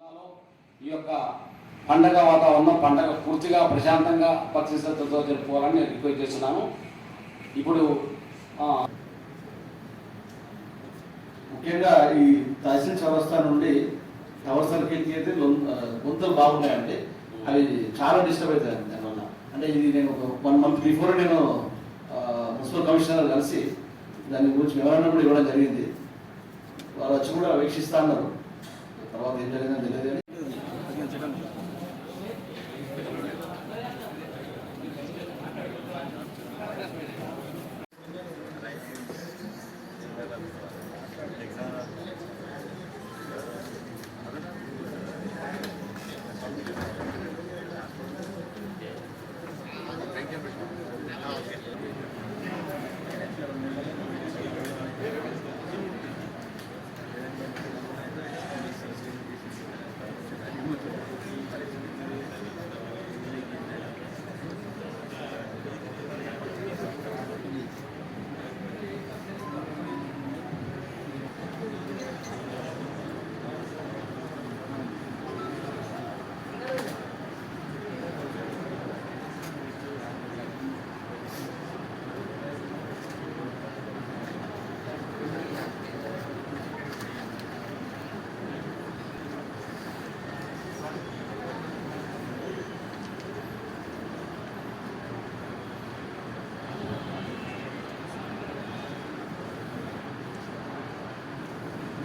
జిల్లాలో ఈ యొక్క పండగ వాతావరణం పండగ పూర్తిగా ప్రశాంతంగా భక్తి శ్రద్ధతో జరుపుకోవాలని నేను రిక్వెస్ట్ చేస్తున్నాను. ఇప్పుడు ముఖ్యంగా ఈ తహసీల్ చౌరస్తా నుండి టవర్ సర్కిల్కి అయితే లొం- గుంతలు బాగున్నాయండి. అవి చాలా డిస్టర్బ్ అవుతాయి దానివల్ల అంటే ఇది నేను ఒక వన్ మంత్ బిఫోర్ నేను మున్సిపల్ కమిషనర్ కలిసి దాని గురించి వివరణ కూడా ఇవ్వడం జరిగింది. వాళ్ళు వచ్చి కూడా వీక్షిస్తా అన్నారు. తర్వాత ఏం జరిగిందో తెలియదు